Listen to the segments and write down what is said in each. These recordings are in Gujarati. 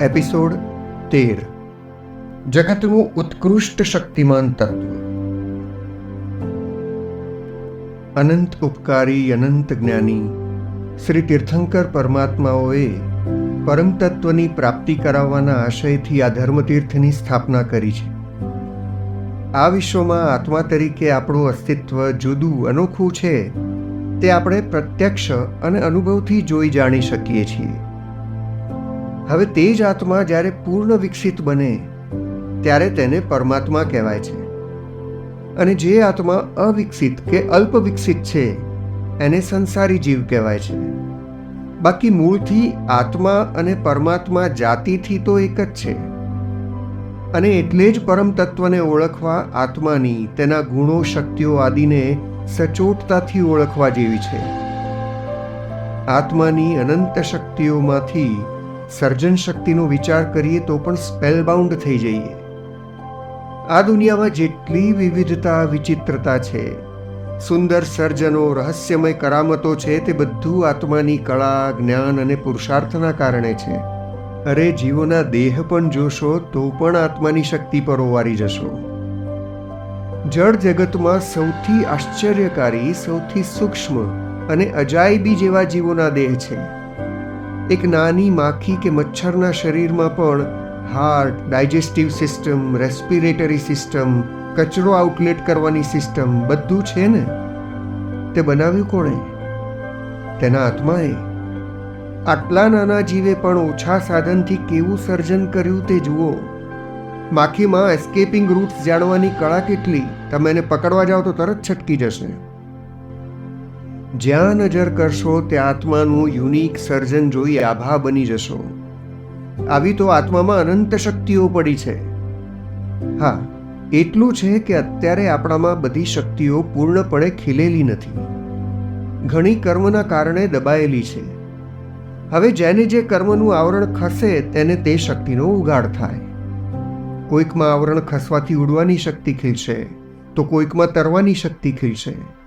એપિસોડ તેર. જગતનું ઉત્કૃષ્ટ શક્તિમાન તત્વ. અનંત ઉપકારી, અનંત જ્ઞાની શ્રી તીર્થંકર પરમાત્માઓએ પરમ પ્રાપ્તિ કરાવવાના આશયથી આ ધર્મતીર્થની સ્થાપના કરી છે. આ વિશ્વમાં આત્મા તરીકે આપણું અસ્તિત્વ જુદું અનોખું છે તે આપણે પ્રત્યક્ષ અને અનુભવથી જોઈ જાણી શકીએ છીએ. હવે તે જ આત્મા જ્યારે પૂર્ણ વિકસિત બને, ત્યારે તેને પરમાત્મા કહેવાય છે. અને જે આત્મા અવિકસિત કે અલ્પ વિકસિત છે, એને સંસારી જીવ કહેવાય છે. બાકી મૂળથી આત્મા અને પરમાત્મા જાતિથી તો એક જ છે. અને એટલે જ પરમ તત્વને ઓળખવા આત્માની તેના ગુણો, શક્તિઓ આદિને સચોટતાથી ઓળખવા જેવી છે. આત્માની અનંત શક્તિઓમાંથી સર્જન શક્તિનો વિચાર કરીએ તો પણ સ્પેલબાઉન્ડ થઈ જઈએ. આ દુનિયામાં જેટલી વિવિધતા, વિચિત્રતા છે, સુંદર સર્જનો, રહસ્યમય કરામતો છે, તે બધું આત્માની કળા, જ્ઞાન અને પુરુષાર્થના કારણે છે. અરે, જીવોના દેહ પણ જોશો તો પણ આત્માની શક્તિ પર ઓવારી જશો. જળ જગતમાં સૌથી આશ્ચર્યકારી, સૌથી સૂક્ષ્મ અને અજાયબી જેવા જીવોના દેહ છે. એક નાની માખી કે મચ્છરના શરીરમાં પણ heart, digestive system, respiratory system, કચરો આઉટલેટ કરવાની સિસ્ટમ બધું છે ને? તે બનાવ્યું કોણે? તેના આત્માએ. આટલા નાના જીવે પણ ઓછા સાધનથી કેવું સર્જન કર્યું તે જુઓ. માખીમાં એસ્કેપિંગ રૂટ્સ જાણવાની કળા કેટલી? તમે એને પકડવા જાઓ તો તરત છટકી જશે. જ્યાં નજર કરશો ત્યાં આત્માનું યુનિક સર્જન જોઈ આભા બની જશો. આવી તો આત્મામાં અનંત શક્તિઓ પડી છે. હા, એટલું છે કે અત્યારે આપણામાં બધી શક્તિઓ પૂર્ણપણે ખીલેલી નથી. ઘણી કર્મના કારણે દબાયેલી છે. હવે જેને જે કર્મનું આવરણ ખસે તેને તે શક્તિનો ઉગાડ થાય. કોઈકમાં આવરણ ખસવાથી ઉડવાની શક્તિ ખીલશે, તો કોઈકમાં તરવાની શક્તિ ખીલશે.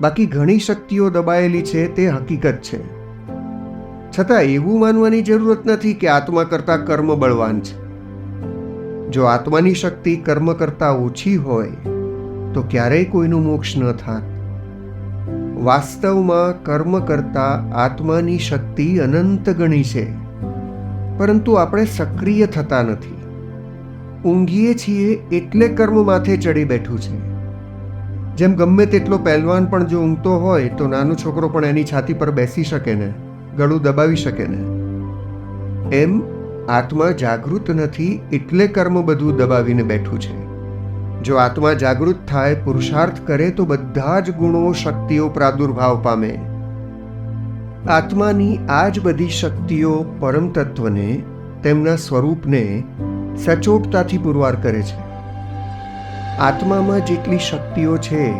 બાકી ઘણી શક્તિઓ દબાયેલી છે તે હકીકત છે. છતાં એવું માનવાની જરૂરત નથી કે આત્મા કરતાં કર્મ બળવાન છે. જો આત્માની શક્તિ કર્મ કરતાં ઓછી હોય, તો ક્યારેય કોઈનું મોક્ષ ન થાત. વાસ્તવમાં કર્મ કરતાં આત્માની શક્તિ અનંત ગણી છે, પરંતુ આપણે સક્રિય થતા નથી. ઊંઘીએ છીએ એટલે કર્મ માથે ચડી બેઠું છે. જેમ ગમે તેટલો પહેલવાન પણ જો ઊંઘતો હોય, તો નાનો છોકરો પણ એની છાતી પર બેસી શકે ને, ગળું દબાવી શકે ને. એમ આત્મા જાગૃત નથી એટલે કર્મ બધું દબાવીને બેઠું છે. જો આત્મા જાગૃત થાય, પુરુષાર્થ કરે, તો બધા જ ગુણો, શક્તિઓ પ્રાદુર્ભાવ પામે. આત્માની આ જ બધી શક્તિઓ પરમ તત્વને તેમના સ્વરૂપને સચોટતાથી પુરવાર કરે છે. આત્મામાં જેટલી શક્તિઓ છે,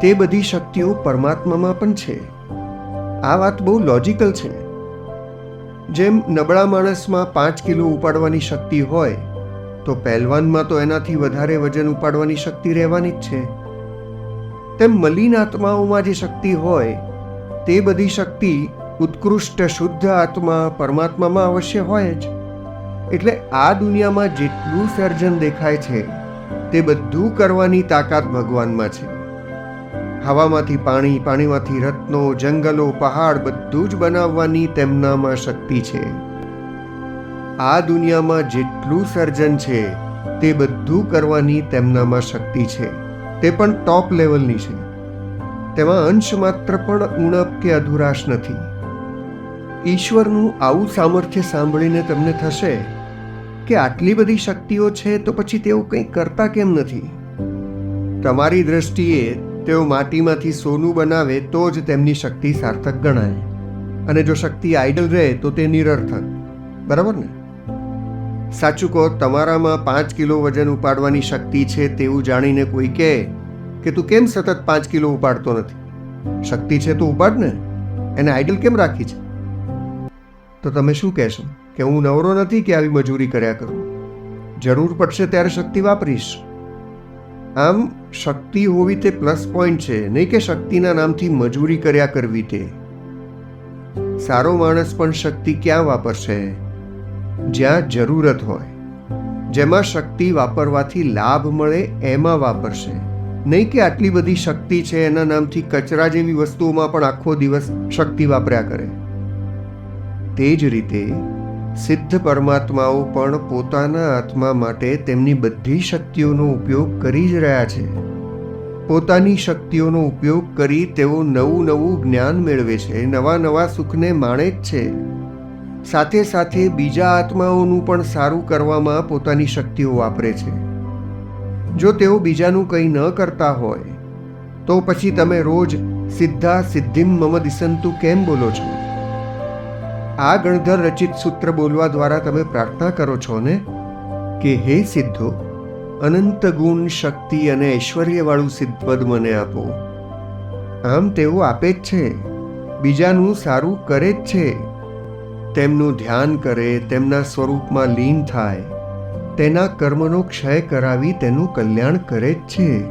તે બધી શક્તિઓ પરમાત્મામાં પણ છે. આ વાત બહુ લોજિકલ છે. જેમ નબળા માણસમાં પાંચ કિલો ઉપાડવાની શક્તિ હોય, તો પહેલવાનમાં તો એનાથી વધારે વજન ઉપાડવાની શક્તિ રહેવાની જ છે. તેમ મલિન આત્માઓમાં જે શક્તિ હોય, તે બધી શક્તિ ઉત્કૃષ્ટ શુદ્ધ આત્મા પરમાત્મામાં અવશ્ય હોય જ. એટલે આ દુનિયામાં જેટલું સર્જન દેખાય છે તે બધું કરવાની તાકાત ભગવાનમાં છે. હવામાંથી પાણી, પાણીમાંથી રત્નો, જંગલો, પહાડ બધું જ બનાવવાની તેમનામાં શક્તિ છે. આ દુનિયામાં જેટલું સર્જન છે, તે બધું કરવાની તેમનામાં શક્તિ છે. તે પણ ટોપ લેવલની છે. તેમાં અંશ માત્ર પણ ઉણપ કે અધુરાશ નથી. ઈશ્વરનું આવું સામર્થ્ય સાંભળીને તમને થશે? કે આટલી બધી શક્તિઓ છે તો પછી તેઓ કંઈ કરતા કેમ નથી? તમારી દ્રષ્ટિએ તેઓ માટીમાંથી સોનું બનાવે તો જ તેમની શક્તિ સાર્થક ગણાય. અને જો શક્તિ આઈડલ રહે તો તે નિરર્થક. બરાબર ને? સાચું કહો, તમારામાં પાંચ કિલો વજન ઉપાડવાની શક્તિ છે તેવું જાણીને કોઈ કહે કે તું કેમ સતત પાંચ કિલો ઉપાડતો નથી? શક્તિ છે તો ઉપાડ ને. એને આઈડલ કેમ રાખી છે? તો તમે શું કહેશો? કે હું નવરો નથી કે આવી મજૂરી કર્યા કરું. જરૂર પડશે ત્યારે શક્તિ વાપરીશ. આમ શક્તિ હોવી તે પ્લસ પોઈન્ટ છે, નહીં કે શક્તિના નામથી મજૂરી કર્યા કરવી તે. સારો માણસ પણ શક્તિ ક્યાં વાપરશે? જ્યાં જરૂરત હોય. જેમાં શક્તિ વાપરવાથી લાભ મળે એમાં વાપરશે. નહીં કે આટલી બધી શક્તિ છે એના નામથી કચરા જેવી વસ્તુઓમાં પણ આખો દિવસ શક્તિ વાપર્યા કરે. તે જ રીતે સિદ્ધ પરમાત્માઓ પણ પોતાના આત્મા માટે તેમની બધી શક્તિઓનો ઉપયોગ કરી જ રહ્યા છે. પોતાની શક્તિઓનો ઉપયોગ કરી તેઓ નવું નવું જ્ઞાન મેળવે છે, નવા નવા સુખને માણે જ છે. સાથે સાથે બીજા આત્માઓનું પણ સારું કરવામાં પોતાની શક્તિઓ વાપરે છે. જો તેઓ બીજાનું કંઈ ન કરતા હોય, તો પછી તમે રોજ સિદ્ધા સિદ્ધિમ મમ દિસંતુ કેમ બોલો છો? આ ગણધર રચિત સૂત્ર બોલવા દ્વારા તમે પ્રાર્થના કરો છો ને? કે હે સિદ્ધો, અનંત ગુણ, શક્તિ અને ઐશ્વર્યવાળું સિદ્ધપદ મને આપો. આમ તેઓ આપે જ છે, બીજાનું સારું કરે જ છે. તેમનું ધ્યાન કરે, તેમના સ્વરૂપમાં લીન થાય, તેના કર્મનો ક્ષય કરાવી તેનું કલ્યાણ કરે જ છે.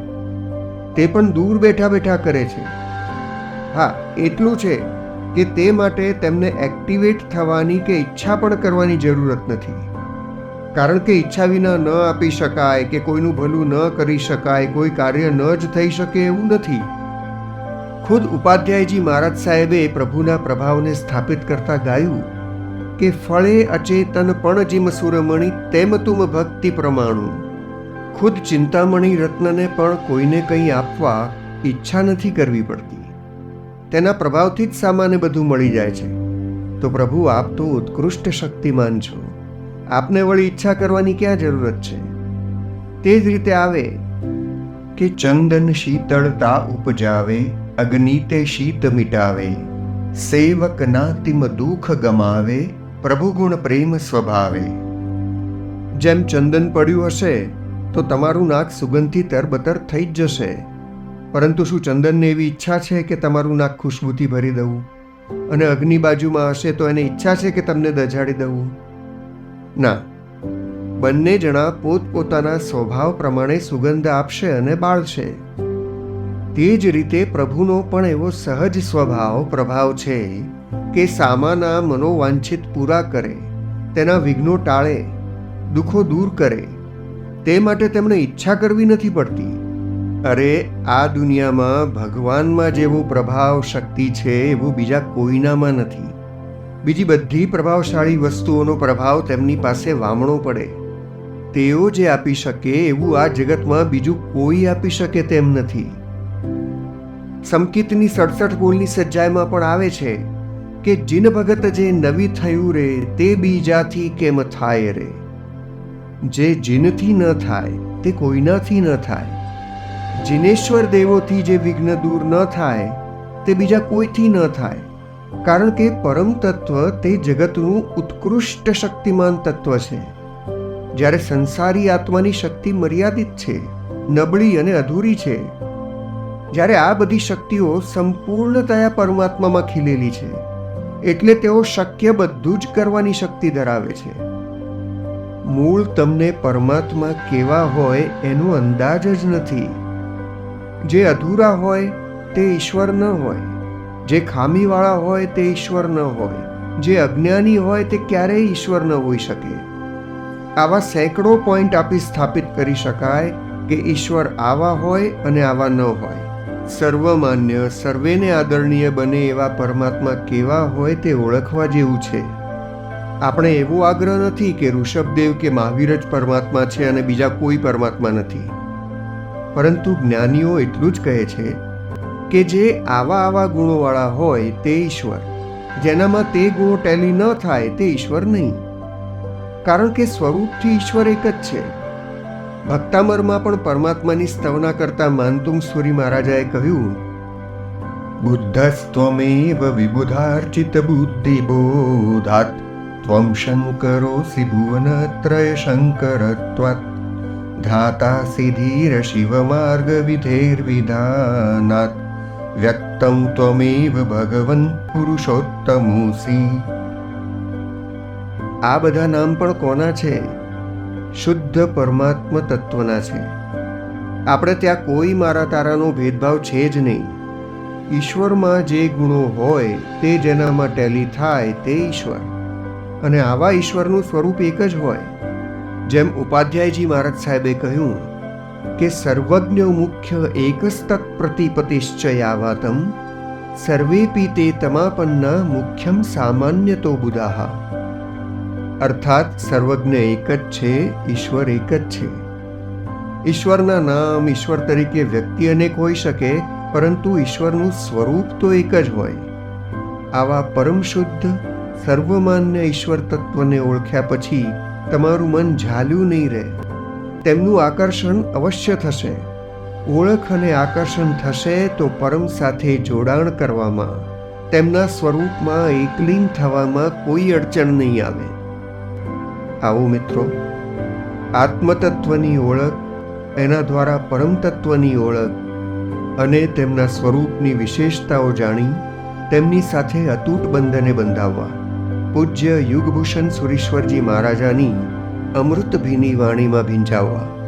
તે પણ દૂર બેઠા બેઠા કરે છે. હા, એટલું છે. કે તે માટે તેમને એક્ટિવેટ થવાની કે ઈચ્છા પણ કરવાની જરૂરત નથી. કારણ કે ઈચ્છા વિના ન આપી શકાય કે કોઈનું ભલું ન કરી શકાય, કોઈ કાર્ય ન જ થઈ શકે એવું નથી. ખુદ ઉપાધ્યાયજી મહારાજ સાહેબે પ્રભુના પ્રભાવને સ્થાપિત કરતા ગાયું કે ફળે અચેતન પણ જીમ સુરમણી તેમ તુમ ભક્તિ પ્રમાણું. ખુદ ચિંતામણી રત્નને પણ કોઈને કંઈ આપવા ઈચ્છા નથી કરવી પડતી. તેના પ્રભાવથી જ સામાન્ય બધું મળી જાય છે. તો પ્રભુ, આપ તો ઉત્કૃષ્ટ શક્તિમાન છો. આપને વળી ઈચ્છા કરવાની ક્યાં જરૂરત છે? તે જ રીતે આવે કે ચંદન શીતળતા ઉપજાવે, અગ્નિ તે શીત મિટાવે. સેવક નાતિમ દુઃખ ગમાવે, પ્રભુ ગુણ પ્રેમ સ્વભાવે. જેમ ચંદન પડ્યું હશે, તો તમારું નાક સુગંધથી તરબતર થઈ જ જશે. પરંતુ શું ચંદનને એવી ઈચ્છા છે કે તમારું નાક ખુશ્બુથી ભરી દઉં? અને અગ્નિ બાજુમાં હશે તો એને ઈચ્છા છે કે તમને દજાડી દઉં? ના. બંને જણા પોતપોતાના સ્વભાવ પ્રમાણે સુગંધ આપશે અને બાળશે. તે જ રીતે પ્રભુનો પણ એવો સહજ સ્વભાવ, પ્રભાવ છે કે સામાના મનોવાંછિત પૂરા કરે, તેના વિઘ્નો ટાળે, દુઃખો દૂર કરે. તે માટે તેમણે ઈચ્છા કરવી નથી પડતી. અરે, આ દુનિયામાં ભગવાનમાં જેવું પ્રભાવ શક્તિ છે એવું બીજા કોઈનામાં નથી. બીજી બધી પ્રભાવશાળી વસ્તુઓનો પ્રભાવ તેમની પાસે વામણો પડે. તેઓ જે આપી શકે એવું આ જગતમાં બીજું કોઈ આપી શકે તેમ નથી. સંકિતની સડસઠ બોલની સજ્જાઈમાં પણ આવે છે કે જીન ભગત જે નવી થયું રે તે બીજાથી કેમ થાય રે? જે જીનથી ન થાય તે કોઈનાથી ન થાય. જીનેશ્વર દેવોથી જે વિઘ્ન દૂર ન થાય, તે બીજા કોઈથી ન થાય? કારણ કે પરમ તત્વ તે જગતનું ઉત્કૃષ્ટ શક્તિમાન તત્વ છે. જ્યારે સંસારી આત્માની શક્તિ મર્યાદિત છે, નબળી અને અધૂરી છે, જ્યારે આ બધી શક્તિઓ સંપૂર્ણતયા પરમાત્મામાં ખીલેલી છે, એટલે તેઓ શક્ય બધું જ કરવાની શક્તિ ધરાવે છે. મૂળ તમને પરમાત્મા કેવા હોય એનો અંદાજ જ નથી. જે અધૂરા હોય તે ઈશ્વર ન હોય. જે ખામીવાળા હોય તે ઈશ્વર ન હોય. જે અજ્ઞાની હોય તે ક્યારેય ઈશ્વર ન હોઈ શકે. આવા સેંકડો પોઈન્ટ આપી સ્થાપિત કરી શકાય કે ઈશ્વર આવા હોય અને આવા ન હોય. સર્વમાન્ય, સર્વેને આદરણીય બને એવા પરમાત્મા કેવા હોય તે ઓળખવા જેવું છે. આપણે એવો આગ્રહ નથી કે ઋષભદેવ કે મહાવીર જ પરમાત્મા છે અને બીજા કોઈ પરમાત્મા નથી. પરંતુ જ્ઞાનીઓ એટલું જ કહે છે કે જે આવા આવા ગુણોવાળા હોય તે ઈશ્વર. જેનામાં તે ગુણો ટેલી ન થાય તે ઈશ્વર નહીં. કારણ કે સ્વરૂપથી ઈશ્વર એક જ છે. ભક્તામરમાં પણ પરમાત્માની સ્તવના કરતા માનતુંગ સુરી મહારાજાએ કહ્યું, બુદ્ધસ્ત્વમેવ વિબુધાર્ચિત બુદ્ધિ બોધાત, ત્વમ શંકરોસી ભુવનત્રય શંકરત્વાત માર્ગ વિધેર્વિધાનાત વ્યક્તમ ત્વમેવ ભગવન પુરુષોત્તમોસી આ બધા નામ પણ કોના છે? શુદ્ધ પરમાત્મ તત્વના છે. આપણે ત્યાં કોઈ મારા તારાનો ભેદભાવ છે જ નહીં. ઈશ્વરમાં જે ગુણો હોય, તે જેનામાં ટેલી થાય તે ઈશ્વર. અને આવા ઈશ્વરનું સ્વરૂપ એક જ હોય. જેમ ઉપાધ્યાયજી મહારાજ સાહેબે કહ્યું કે સર્વજ્ઞ મુખ્ય એકસ્તત પ્રતિપતિશ્ચયાવાતમ, સર્વેપી તે તમાપન્ના મુખ્યમ સામાન્ય તો બુદાહા અર્થાત સર્વજ્ઞ એક જ છે, ઈશ્વર એક જ છે. ઈશ્વરના નામ ઈશ્વર તરીકે વ્યક્તિ અનેક હોઈ શકે, પરંતુ ઈશ્વરનું સ્વરૂપ તો એક જ હોય. આવા પરમ શુદ્ધ સર્વમાન્ય ઈશ્વર તત્વને ઓળખ્યા પછી તમારું મન ઝાલ્યું નહીં રહે, તેમનું આકર્ષણ અવશ્ય થશે. ઓળખ અને આકર્ષણ થશે તો પરમ સાથે જોડાણ કરવામાં, તેમના સ્વરૂપમાં એકલીન થવામાં કોઈ અડચણ નહીં આવે. આવો મિત્રો, આત્મતત્વની ઓળખ, એના દ્વારા પરમતત્વની ઓળખ અને તેમના સ્વરૂપની વિશેષતાઓ જાણી, તેમની સાથે અતૂટ બંધને બંધાવવા. પૂજ્ય યુગભૂષણ સુરીશ્વરજી મહારાજાની અમૃતભીની વાણીમાં ભીંજાવવા.